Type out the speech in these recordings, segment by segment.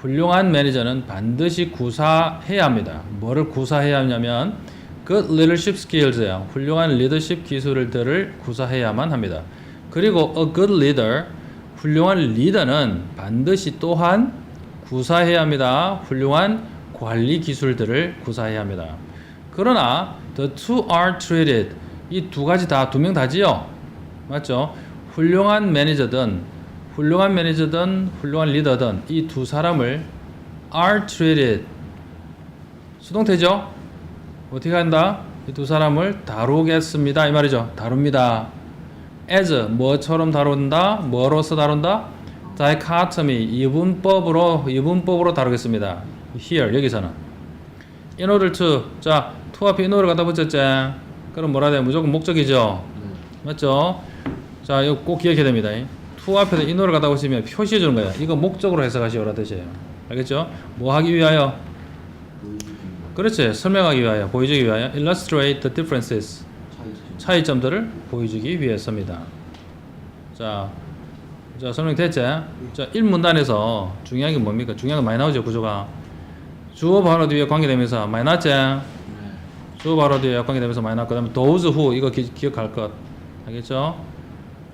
훌륭한 매니저는 반드시 구사해야 합니다. 뭐를 구사해야 하냐면 good leadership skills야. 훌륭한 리더십 기술들을 구사해야만 합니다. 그리고 a good leader, 훌륭한 리더는 반드시 또한 구사해야 합니다. 훌륭한 관리 기술들을 구사해야 합니다. 그러나 the two are treated 이 두 가지 다 두 명 다지요. 맞죠? 훌륭한 매니저든 훌륭한 매니저든 훌륭한 리더든 이 두 사람을 are treated 수동태죠? 어떻게 한다? 이 두 사람을 다루겠습니다. 이 말이죠. 다룹니다. as 뭐처럼 다룬다? 뭐로서 다룬다? dichotomy 이분법으로 이분법으로 다루겠습니다. here 여기서는 in order to 자 to 앞에 in order 갖다 붙였지. 그럼 뭐라 돼? 무조건 목적이죠. 맞죠? 자 이거 꼭 기억해야 됩니다. To 앞에서 order 갖다 붙이면 표시해 주는 거야. 이거 목적으로 해석하시오라 뜻이에요. 알겠죠? 뭐 하기 위하여? 그렇지. 설명하기 위하여, 보여주기 위하여 illustrate the differences 차이점들을 보여주기 위해서입니다. 자, 자 설명 됐지? 자, 1문단에서 중요한 게 뭡니까? 중요한 거 많이 나오죠, 구조가. 주어 바로 뒤에 관계되면서 많이 나왔지? 주어 바로 뒤에 관계되면서 많이 나왔고, 그 다음에 those who, 이거 기, 기억할 것. 알겠죠?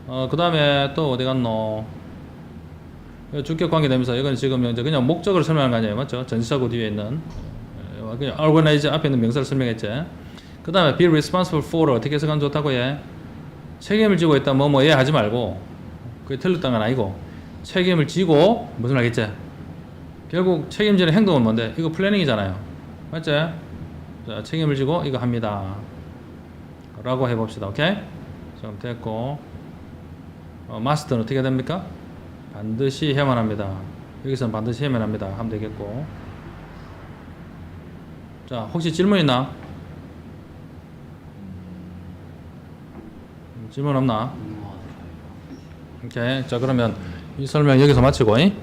어, 그 다음에 또 어디 갔노? 주격 관계되면서 이건 지금 이제 그냥 목적을 설명하는 거 아니에요, 맞죠? 전치사구 뒤에 있는 어, 그냥 organize 앞에 있는 명사를 설명했지. 그 다음에 be responsible for를 어떻게 해석하면 좋다고 해? 책임을 지고 있다 뭐뭐얘 하지 말고 그게 틀렸다는 건 아니고 책임을 지고 무슨 알겠지? 결국 책임지는 행동은 뭔데? 이거 플래닝이잖아요. 맞지? 자, 책임을 지고 이거 합니다. 라고 해봅시다. 오케이? 지금 됐고 어, 마스터는 어떻게 됩니까? 반드시 해야만 합니다. 여기서는 반드시 해야만 합니다. 하면 되겠고 자 혹시 질문 있나? 질문 없나? 오케이 자 그러면 이 설명 여기서 마치고 잉?